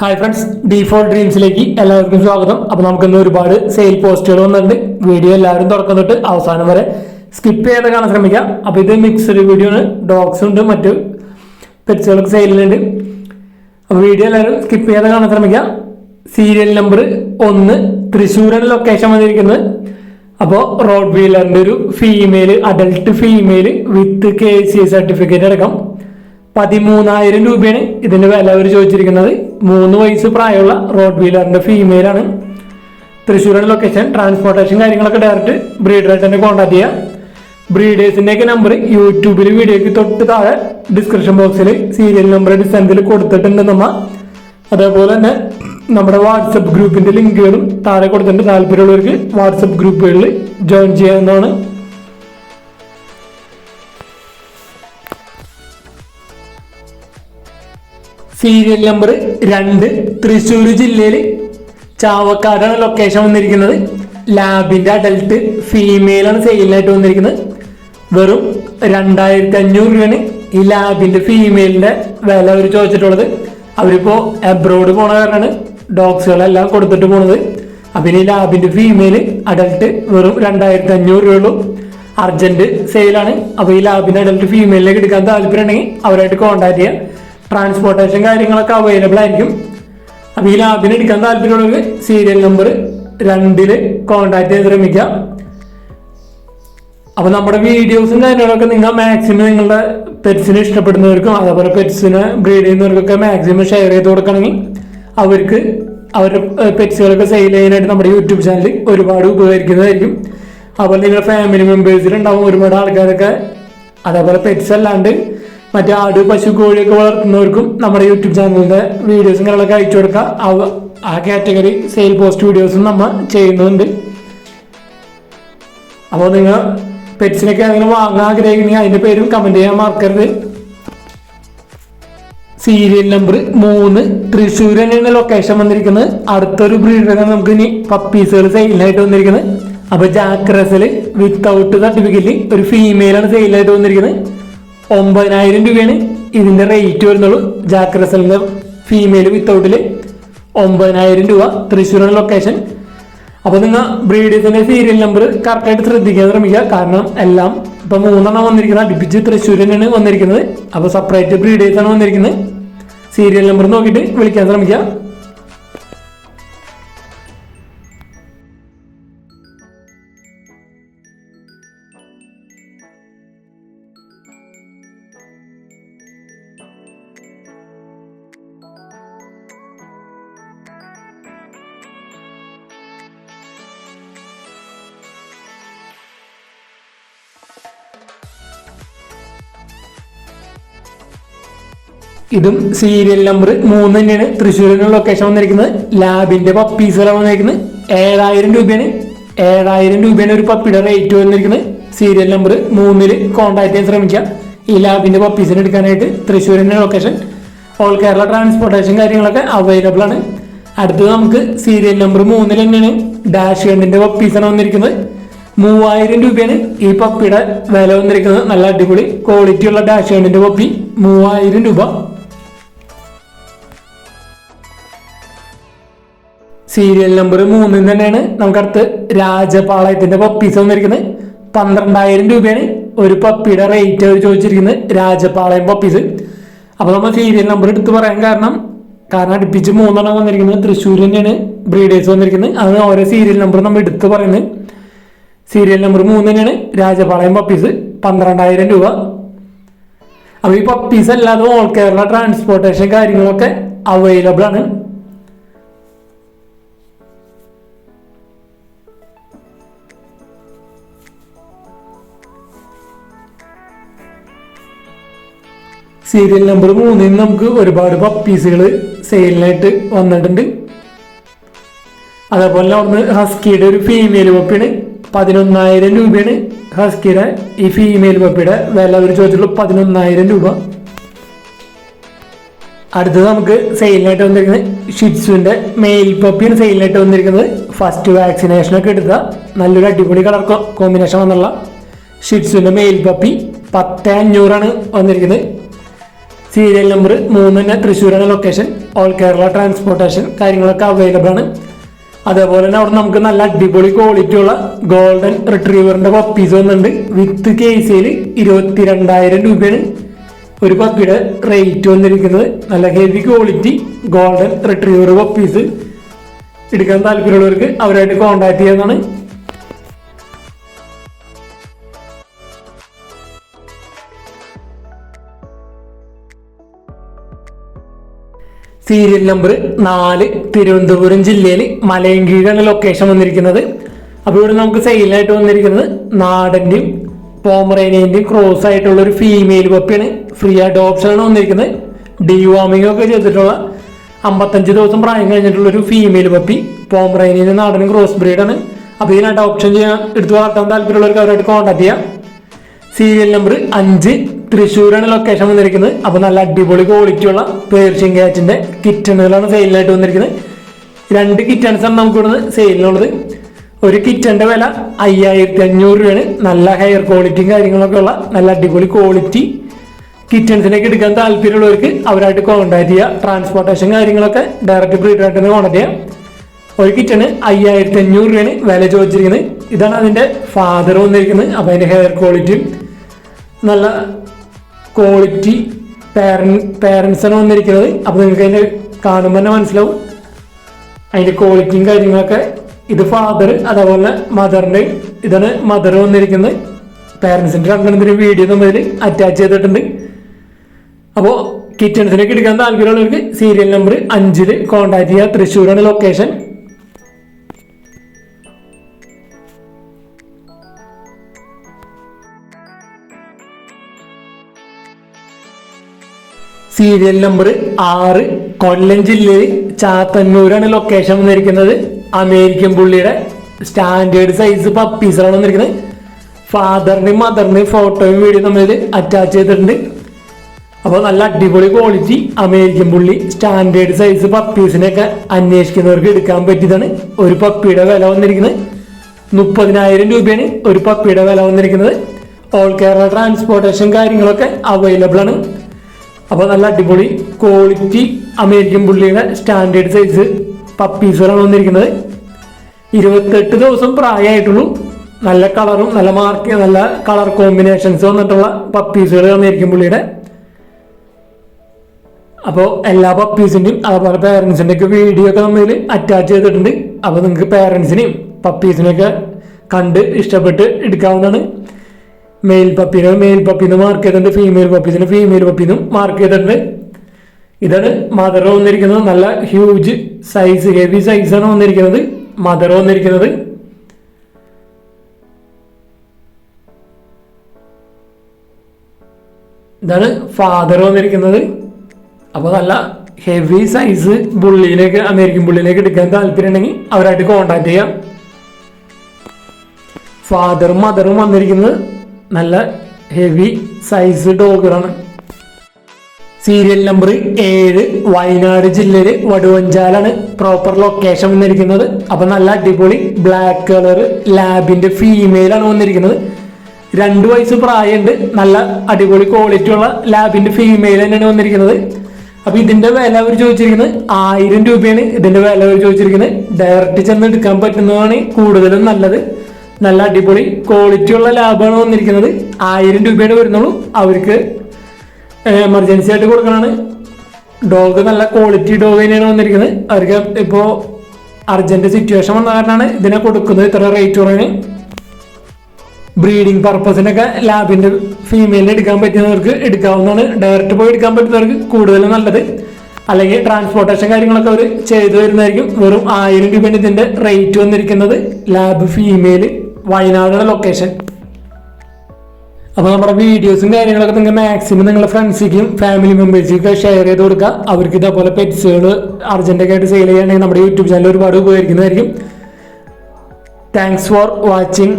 Hi friends D four ഡ്രീംസിലേക്ക് എല്ലാവർക്കും സ്വാഗതം. അപ്പൊ നമുക്കിന്ന് ഒരുപാട് സെയിൽ പോസ്റ്റുകൾ വന്നിട്ടുണ്ട്. വീഡിയോ എല്ലാവരും തുറക്കുന്നിട്ട് അവസാനം വരെ സ്കിപ്പ് ചെയ്യാതെ കാണാൻ ശ്രമിക്കാം. അപ്പൊ ഇത് മിക്സഡ് വീഡിയോ ആണ്. ഡോഗ്സ് ഉണ്ട് മറ്റ് പെറ്റ്സുകൾക്ക് സെയിലുണ്ട് അപ്പൊ വീഡിയോ എല്ലാവരും സ്കിപ്പ് ചെയ്യാതെ കാണാൻ ശ്രമിക്കാം. സീരിയൽ നമ്പർ ഒന്ന് തൃശ്ശൂരാണ് ലൊക്കേഷൻ വന്നിരിക്കുന്നത്. അപ്പോൾ റോഡ് വീലറിന്റെ ഒരു female adult female with K C certificate അടക്കം. പതിമൂന്നായിരം രൂപയാണ് ഇതിന്റെ വില അവർ ചോദിച്ചിരിക്കുന്നത്. മൂന്ന് വയസ്സ് പ്രായമുള്ള റോഡ് വീലറിന്റെ ഫീമെയിൽ ആണ്. തൃശ്ശൂരാണ് ലൊക്കേഷൻ ട്രാൻസ്പോർട്ടേഷൻ കാര്യങ്ങളൊക്കെ ഡയറക്റ്റ് ബ്രീഡറായിട്ട് തന്നെ കോൺടാക്ട് ചെയ്യാം. ബ്രീഡേഴ്സിന്റെയൊക്കെ നമ്പർ യൂട്യൂബിൽ വീഡിയോയ്ക്ക് തൊട്ട് താഴെ ഡിസ്ക്രിപ്ഷൻ ബോക്സിൽ സീരിയൽ നമ്പർ ഡിസൈനിൽ കൊടുത്തിട്ടുണ്ട് നമ്മ. അതേപോലെ തന്നെ നമ്മുടെ വാട്സപ്പ് ഗ്രൂപ്പിന്റെ ലിങ്കുകളും താഴെ കൊടുത്തിട്ടുണ്ട്. താല്പര്യമുള്ളവർക്ക് വാട്സപ്പ് ഗ്രൂപ്പുകളിൽ ജോയിൻ ചെയ്യാവുന്നതാണ്. സീരിയൽ നമ്പർ രണ്ട് തൃശ്ശൂർ ജില്ലയിൽ ചാവക്കാടാണ് ലൊക്കേഷൻ വന്നിരിക്കുന്നത്. ലാബിന്റെ അഡൽട്ട് ഫീമെയിലാണ് സെയിലിനായിട്ട് വന്നിരിക്കുന്നത്. വെറും രണ്ടായിരത്തി അഞ്ഞൂറ് രൂപയാണ് ഈ ലാബിന്റെ ഫീമെയിലിന്റെ വില അവർ ചോദിച്ചിട്ടുള്ളത്. അവരിപ്പോൾ എബ്രോഡ് പോണ കാരണമാണ് ഡോഗ്സുകളെല്ലാം കൊടുത്തിട്ട് പോണത്. അപ്പം ഈ ലാബിന്റെ ഫീമെയിൽ അഡൽട്ട് വെറും രണ്ടായിരത്തി അഞ്ഞൂറ് രൂപയുള്ളൂ അർജന്റ് സെയിലാണ് അപ്പോൾ ഈ ലാബിന്റെ അഡൽട്ട് ഫീമെയിലേക്ക് എടുക്കാൻ താല്പര്യം ഉണ്ടെങ്കിൽ അവരായിട്ട് കോൺടാക്ട് ചെയ്യാം. ട്രാൻസ്പോർട്ടേഷൻ കാര്യങ്ങളൊക്കെ അവൈലബിൾ ആയിരിക്കും. അപ്പൊ ഈ ലാബിന് എടുക്കാൻ താല്പര്യമുള്ളവർ സീരിയൽ നമ്പർ രണ്ടിൽ കോൺടാക്ട് ചെയ്ത് ശ്രമിക്കാം അപ്പൊ നമ്മുടെ വീഡിയോസും കാര്യങ്ങളൊക്കെ നിങ്ങൾ മാക്സിമം നിങ്ങളുടെ പെറ്റ്സിനെ ഇഷ്ടപ്പെടുന്നവർക്കും അതേപോലെ പെറ്റ്സിനെ ബ്രീഡ് ചെയ്യുന്നവർക്കൊക്കെ മാക്സിമം ഷെയർ ചെയ്ത് കൊടുക്കണമെങ്കിൽ അവർക്ക് അവരുടെ പെറ്റ്സുകളൊക്കെ സെയിൽ ചെയ്യാനായിട്ട് നമ്മുടെ യൂട്യൂബ് ചാനൽ ഒരുപാട് ഉപകരിക്കുന്നതായിരിക്കും. അതുപോലെ നിങ്ങളുടെ ഫാമിലി മെമ്പേഴ്സിലുണ്ടാവും ഒരുപാട് ആൾക്കാരൊക്കെ. അതേപോലെ പെറ്റ്സ് അല്ലാണ്ട് മറ്റേ ആട് പശു കോഴിയൊക്കെ വളർത്തുന്നവർക്കും നമ്മുടെ യൂട്യൂബ് ചാനലിന്റെ വീഡിയോസും കാര്യങ്ങളൊക്കെ അയച്ചു കൊടുക്കാം. ആ കാറ്റഗറി സെയിൽ പോസ്റ്റ് വീഡിയോസും നമ്മൾ ചെയ്യുന്നുണ്ട്. അപ്പോൾ നിങ്ങൾ പെറ്റ്സിനൊക്കെ അങ്ങനെ വാങ്ങാൻ ആഗ്രഹിക്കുന്നെങ്കിൽ അതിന്റെ പേരും കമന്റ് ചെയ്യാൻ മറക്കരുത്. സീരിയൽ നമ്പർ മൂന്ന് തൃശ്ശൂർ തന്നെയാണ് ലൊക്കേഷൻ വന്നിരിക്കുന്നത്. അടുത്തൊരു ബ്രീഡാണ് നമുക്ക് ഇനി പപ്പീസുകൾ സെയിലായിട്ട് വന്നിരിക്കുന്നത്. അപ്പൊ ജാക്രസിൽ വിത്തൗട്ട് സർട്ടിഫിക്കറ്റ് ഒരു ഫീമെയിലാണ് സെയിലായിട്ട് വന്നിരിക്കുന്നത്. ഒമ്പതിനായിരം രൂപയാണ് ഇതിന്റെ റേറ്റ് വരുന്നുള്ളൂ. ജാക്രസലിന്റെ ഫീമെയിൽ വിത്തൗട്ടിൽ ഒമ്പതിനായിരം രൂപ തൃശ്ശൂരാണ് ലൊക്കേഷൻ അപ്പൊ നിങ്ങൾ ബ്രീഡേഴ്സിന്റെ സീരിയൽ നമ്പർ കറക്റ്റായിട്ട് ശ്രദ്ധിക്കാൻ ശ്രമിക്കുക. കാരണം എല്ലാം ഇപ്പൊ മൂന്നെണ്ണം വന്നിരിക്കുന്നത്. അടുപ്പിച്ച് തൃശ്ശൂർ തന്നെയാണ് വന്നിരിക്കുന്നത്. അപ്പൊ സെപ്പറേറ്റ് ബ്രീഡേഴ്സ് ആണ് വന്നിരിക്കുന്നത്. സീരിയൽ നമ്പർ നോക്കിയിട്ട് വിളിക്കാൻ ശ്രമിക്കുക. ഇതും സീരിയൽ നമ്പർ മൂന്ന് തന്നെയാണ്. തൃശ്ശൂരിന്റെ ലൊക്കേഷൻ വന്നിരിക്കുന്നത്. ലാബിന്റെ പപ്പീസുകളാണ് വന്നിരിക്കുന്നത്. ഏഴായിരം രൂപയാണ്. ഏഴായിരം രൂപയാണ് ഒരു പപ്പിയുടെ റേറ്റ് വന്നിരിക്കുന്നത്. സീരിയൽ നമ്പർ മൂന്നിൽ കോൺടാക്ട് ചെയ്യാൻ ശ്രമിക്കാം ഈ ലാബിന്റെ പപ്പീസിന് എടുക്കാനായിട്ട് തൃശ്ശൂരിന്റെ ലൊക്കേഷൻ ഓൾ കേരള ട്രാൻസ്പോർട്ടേഷൻ കാര്യങ്ങളൊക്കെ അവൈലബിൾ ആണ്. അടുത്തത് നമുക്ക് സീരിയൽ നമ്പർ മൂന്നിൽ തന്നെയാണ്. ഡാഷ് ഗണ്ണിന്റെ പപ്പീസാണ് വന്നിരിക്കുന്നത്. മൂവായിരം രൂപയാണ് ഈ പപ്പിയുടെ വില വന്നിരിക്കുന്നത്. നല്ല അടിപൊളി ക്വാളിറ്റി ഉള്ള ഡാഷ് ഗണ്ണിന്റെ പപ്പി മൂവായിരം രൂപ. സീരിയൽ നമ്പർ മൂന്നിൽ തന്നെയാണ് നമുക്ക് അടുത്ത് രാജപാളയത്തിന്റെ പപ്പീസ് വന്നിരിക്കുന്നത്. പന്ത്രണ്ടായിരം രൂപയാണ് ഒരു പപ്പിയുടെ റേറ്റ് അവർ ചോദിച്ചിരിക്കുന്നത് രാജപാളയം പപ്പീസ് അപ്പൊ നമ്മൾ സീരിയൽ നമ്പർ എടുത്ത് പറയാൻ കാരണം കാരണം അടുപ്പിച്ച് മൂന്നെണ്ണം വന്നിരിക്കുന്നത് തൃശ്ശൂർ തന്നെയാണ് ബ്രീഡേഴ്സ് വന്നിരിക്കുന്നത്. അത് ഓരോ സീരിയൽ നമ്പർ നമ്മൾ എടുത്ത് പറയുന്നത്. സീരിയൽ നമ്പർ മൂന്ന് തന്നെയാണ് രാജപാളയം പപ്പീസ് പന്ത്രണ്ടായിരം രൂപ. അപ്പൊ ഈ പപ്പീസ് അല്ലാതെ ഓൾ കേരള ട്രാൻസ്പോർട്ടേഷൻ കാര്യങ്ങളൊക്കെ അവൈലബിൾ ആണ്. സീരിയൽ നമ്പർ മൂന്നിൽ നിന്ന് നമുക്ക് ഒരുപാട് പപ്പീസുകൾ സെയിലിനായിട്ട് വന്നിട്ടുണ്ട്. അതേപോലെ അവിടുന്ന് ഹസ്കിയുടെ ഒരു ഫീമെയിൽ പപ്പിയാണ് പതിനൊന്നായിരം രൂപയാണ് ഹസ്കിയുടെ ഈ ഫീമെയിൽ പപ്പിയുടെ വില. അവർ ചോദിച്ചുള്ളൂ പതിനൊന്നായിരം രൂപ. അടുത്തത് നമുക്ക് സെയിലിനായിട്ട് വന്നിരിക്കുന്നത് ഷിറ്റ്സുവിന്റെ മെയിൽ പപ്പിയാണ് സെയിലിനായിട്ട് വന്നിരിക്കുന്നത്. ഫസ്റ്റ് വാക്സിനേഷൻ ഒക്കെ എടുത്ത നല്ലൊരു അടിപൊളി കളർ കോമ്പിനേഷൻ വന്നുള്ള ഷിറ്റ്സുവിന്റെ മെയിൽ പപ്പി പത്ത് അഞ്ഞൂറാണ് വന്നിരിക്കുന്നത്. സീരിയൽ നമ്പർ മൂന്ന് തന്നെ തൃശ്ശൂരാണ് ലൊക്കേഷൻ ഓൾ കേരള ട്രാൻസ്പോർട്ടേഷൻ കാര്യങ്ങളൊക്കെ അവൈലബിൾ ആണ്. അതേപോലെ തന്നെ അവിടെ നമുക്ക് നല്ല അടിപൊളി ക്വാളിറ്റി ഉള്ള ഗോൾഡൻ റിട്രീവറിന്റെ പപ്പീസ് വന്നിട്ടുണ്ട്. വിത്ത് കേസിൽ ഇരുപത്തിരണ്ടായിരം രൂപയാണ് ഒരു പപ്പിയുടെ റേറ്റ് വന്നിരിക്കുന്നത്. നല്ല heavy quality golden retriever puppies എടുക്കാൻ താല്പര്യമുള്ളവർക്ക് അവരായിട്ട് കോൺടാക്ട് ചെയ്യാവുന്നതാണ്. സീരിയൽ നമ്പർ നാല് തിരുവനന്തപുരം ജില്ലയിൽ മലയങ്കീഴാണ് ലൊക്കേഷൻ വന്നിരിക്കുന്നത്. അപ്പോൾ ഇവിടെ നമുക്ക് സെയിലായിട്ട് വന്നിരിക്കുന്നത് നാടന്റെയും പോമറേനിയന്റെയും ക്രോസ് ആയിട്ടുള്ള ഒരു ഫീമെയിൽ പപ്പിയാണ് ഫ്രീ ആയിട്ട് ആണ് വന്നിരിക്കുന്നത്. ഡിവാമിംഗ് ഒക്കെ ചെയ്തിട്ടുള്ള അമ്പത്തഞ്ച് ദിവസം പ്രായം കഴിഞ്ഞിട്ടുള്ള ഒരു ഫീമെയിൽ പപ്പി പോമറേനിയൻ നാടനും ക്രോസ് ബ്രീഡാണ് അപ്പോൾ ഇതിന് ഓപ്ഷൻ ചെയ്യാൻ എടുത്തു വളർത്താൻ താല്പര്യമുള്ളവർക്ക് അവരായിട്ട് കോൺടാക്ട് ചെയ്യാം. സീരിയൽ നമ്പർ അഞ്ച് തൃശ്ശൂരാണ് ലൊക്കേഷൻ വന്നിരിക്കുന്നത്. അപ്പോൾ നല്ല അടിപൊളി ക്വാളിറ്റി ഉള്ള പേർഷ്യൻ ക്യാറ്റിന്റെ കിറ്റണുകളാണ് സെയിലായിട്ട് വന്നിരിക്കുന്നത്. രണ്ട് കിറ്റൺസ് ആണ് നമുക്ക് ഇവിടുന്ന് സെയിലിനുള്ളത് ഒരു കിറ്റന്റെ വില അയ്യായിരത്തി അഞ്ഞൂറ് രൂപയാണ്. നല്ല ഹെയർ ക്വാളിറ്റിയും കാര്യങ്ങളൊക്കെ ഉള്ള നല്ല അടിപൊളി ക്വാളിറ്റി കിറ്റൺസിനൊക്കെ എടുക്കാൻ താല്പര്യമുള്ളവർക്ക് അവരായിട്ട് കോൺടാക്ട് ചെയ്യുക ട്രാൻസ്പോർട്ടേഷൻ കാര്യങ്ങളൊക്കെ ഡയറക്റ്റ് ബ്രീഡറായിട്ട് തന്നെ കോൺടാക്ട് ചെയ്യാം. ഒരു കിറ്റണ് അയ്യായിരത്തി അഞ്ഞൂറ് രൂപയാണ് വില ചോദിച്ചിരിക്കുന്നത്. ഇതാണ് അതിന്റെ ഫാദർ വന്നിരിക്കുന്നത്. അപ്പൊ അതിന്റെ ഹെയർ ക്വാളിറ്റിയും നല്ല ക്വാളിറ്റി പേരൻ പേരൻസാണ് വന്നിരിക്കുന്നത്. അപ്പോൾ നിങ്ങൾക്ക് അതിന്റെ കാണുമ്പോൾ തന്നെ മനസ്സിലാവും. അതിന്റെ ക്വാളിറ്റിയും കാര്യങ്ങളൊക്കെ ഇത് ഫാദർ അതേപോലെ മദറിന്റെ ഇതാണ് മദർ വന്നിരിക്കുന്നത്. പേരൻസിന്റെ രണ്ടെണ്ണത്തിന് വീഡിയോ നമ്മൾ അറ്റാച്ച് ചെയ്തിട്ടുണ്ട്. അപ്പോൾ കിച്ചൺസിലേക്ക് എടുക്കാൻ താല്പര്യമുള്ളവർക്ക് സീരിയൽ നമ്പർ അഞ്ചിൽ കോൺടാക്ട് ചെയ്യുക തൃശ്ശൂരാണ് ലൊക്കേഷൻ സീരിയൽ നമ്പർ ആറ് കൊല്ലം ജില്ലയിൽ ചാത്തന്നൂരാണ് ലൊക്കേഷൻ വന്നിരിക്കുന്നത്. അമേരിക്കൻ പുള്ളിയുടെ സ്റ്റാൻഡേർഡ് സൈസ് പപ്പീസാണ് വന്നിരിക്കുന്നത്. ഫാദറിന്റെയും മദറിന്റെയും ഫോട്ടോയും വീഡിയോ നമ്മൾ അറ്റാച്ച് ചെയ്തിട്ടുണ്ട്. അപ്പോൾ നല്ല അടിപൊളി quality American bully standard size പപ്പീസിനെയൊക്കെ അന്വേഷിക്കുന്നവർക്ക് എടുക്കാൻ പറ്റിയതാണ്. ഒരു പപ്പിയുടെ വില വന്നിരിക്കുന്നത് മുപ്പതിനായിരം രൂപയാണ് ഒരു പപ്പിയുടെ വില വന്നിരിക്കുന്നത്. ഓൾ കേരള ട്രാൻസ്പോർട്ടേഷൻ കാര്യങ്ങളൊക്കെ അവൈലബിൾ ആണ്. അപ്പോൾ നല്ല അടിപൊളി quality American bully standard size പപ്പീസുകളാണ് വന്നിരിക്കുന്നത്. ഇരുപത്തെട്ട് ദിവസം പ്രായമായിട്ടുള്ളൂ. നല്ല കളറും നല്ല മാർക്ക് നല്ല കളർ കോമ്പിനേഷൻസ് വന്നിട്ടുള്ള പപ്പീസുകൾ അമേരിക്കൻ പുള്ളിയുടെ. അപ്പോൾ എല്ലാ പപ്പീസിന്റെയും അതുപോലെ പേരൻസിന്റെ ഒക്കെ വീഡിയോ ഒക്കെ നമ്മൾ അറ്റാച്ച് ചെയ്തിട്ടുണ്ട്. അപ്പോൾ നിങ്ങൾക്ക് പേരൻസിനെയും പപ്പീസിനെയൊക്കെ കണ്ട് ഇഷ്ടപ്പെട്ട് എടുക്കാവുന്നതാണ്. മെയിൽ പപ്പിന് മെയിൽ പപ്പീന്ന് മാർക്ക് ചെയ്തിട്ടുണ്ട് ഫീമെയിൽ പപ്പീസിന് ഫീമെയിൽ പപ്പീന്നും മാർക്ക് ചെയ്തിട്ടുണ്ട്. ഇതാണ് മദർ വന്നിരിക്കുന്നത്. നല്ല ഹ്യൂജ് സൈസ് ഹെവി സൈസാണ് വന്നിരിക്കുന്നത്. മദർ വന്നിരിക്കുന്നത്. ഇതാണ് ഫാദർ വന്നിരിക്കുന്നത്. അപ്പോൾ നല്ല ഹെവി സൈസ് ബുള്ളിയിലേക്ക് അമേരിക്കൻ ബുള്ളിയിലേക്ക് എടുക്കാൻ താല്പര്യം ഉണ്ടെങ്കിൽ അവരായിട്ട് കോണ്ടാക്ട് ചെയ്യാം. ഫാദറും മദറും വന്നിരിക്കുന്നത് നല്ല ഹെവി സൈസ് ഡോഗറാണ്. സീരിയൽ നമ്പർ ഏഴ് വയനാട് ജില്ലയിൽ വടുവഞ്ചാലാണ് പ്രോപ്പർ ലൊക്കേഷൻ വന്നിരിക്കുന്നത്. അപ്പം നല്ല അടിപൊളി ബ്ലാക്ക് കളർ ലാബിന്റെ ഫീമെയിലാണ് വന്നിരിക്കുന്നത്. രണ്ട് വയസ്സ് പ്രായമുണ്ട്. നല്ല അടിപൊളി ക്വാളിറ്റി ഉള്ള ലാബിന്റെ ഫീമെയിൽ തന്നെയാണ് വന്നിരിക്കുന്നത്. അപ്പോൾ ഇതിന്റെ വില അവർ ചോദിച്ചിരിക്കുന്നത് ആയിരം രൂപയാണ്. ഇതിന്റെ വില അവർ ചോദിച്ചിരിക്കുന്നത്. ഡയറക്റ്റ് ചെന്ന് എടുക്കാൻ പറ്റുന്നതാണ് കൂടുതലും നല്ലത്. നല്ല അടിപൊളി ക്വാളിറ്റി ഉള്ള ലാബാണ് വന്നിരിക്കുന്നത്. ആയിരം രൂപയുടെ വരുന്നുള്ളൂ. അവർക്ക് എമർജൻസി ആയിട്ട് കൊടുക്കണതാണ് ഡോഗ് നല്ല ക്വാളിറ്റി ഡോഗ് തന്നെയാണ് വന്നിരിക്കുന്നത്. അവർക്ക് ഇപ്പോൾ അർജന്റ് സിറ്റുവേഷൻ വന്ന കാരണമാണ് ഇതിനെ കൊടുക്കുന്നത് ഇത്ര റേറ്റ് കുറവിന് ബ്രീഡിംഗ് പർപ്പസിനൊക്കെ ലാബിന്റെ ഫീമെയിലിന് എടുക്കാൻ പറ്റുന്നവർക്ക് എടുക്കാവുന്നതാണ്. ഡയറക്റ്റ് പോയി എടുക്കാൻ പറ്റുന്നവർക്ക് കൂടുതലും നല്ലത്. അല്ലെങ്കിൽ ട്രാൻസ്പോർട്ടേഷൻ കാര്യങ്ങളൊക്കെ അവർ ചെയ്തു വരുന്നതായിരിക്കും വെറും ആയിരം രൂപയാണ് ഇതിന്റെ റേറ്റ് വന്നിരിക്കുന്നത്. ലാബ് ഫീമെയിൽ വയനാടാണ് ലൊക്കേഷൻ അപ്പോൾ നമ്മുടെ വീഡിയോസും കാര്യങ്ങളൊക്കെ നിങ്ങൾ മാക്സിമം നിങ്ങളുടെ ഫ്രണ്ട്സിനും ഫാമിലി മെമ്പേഴ്സിനും ഷെയർ ചെയ്ത് കൊടുക്കുക അവർക്ക് ഇതേപോലെ പെറ്റ്സുകൾ അർജന്റൊക്കെ ആയിട്ട് സെയിൽ ചെയ്യുകയാണെങ്കിൽ നമ്മുടെ യൂട്യൂബ് ചാനൽ ഒരുപാട് ഉപകരിക്കുന്നതായിരിക്കും. Thanks for watching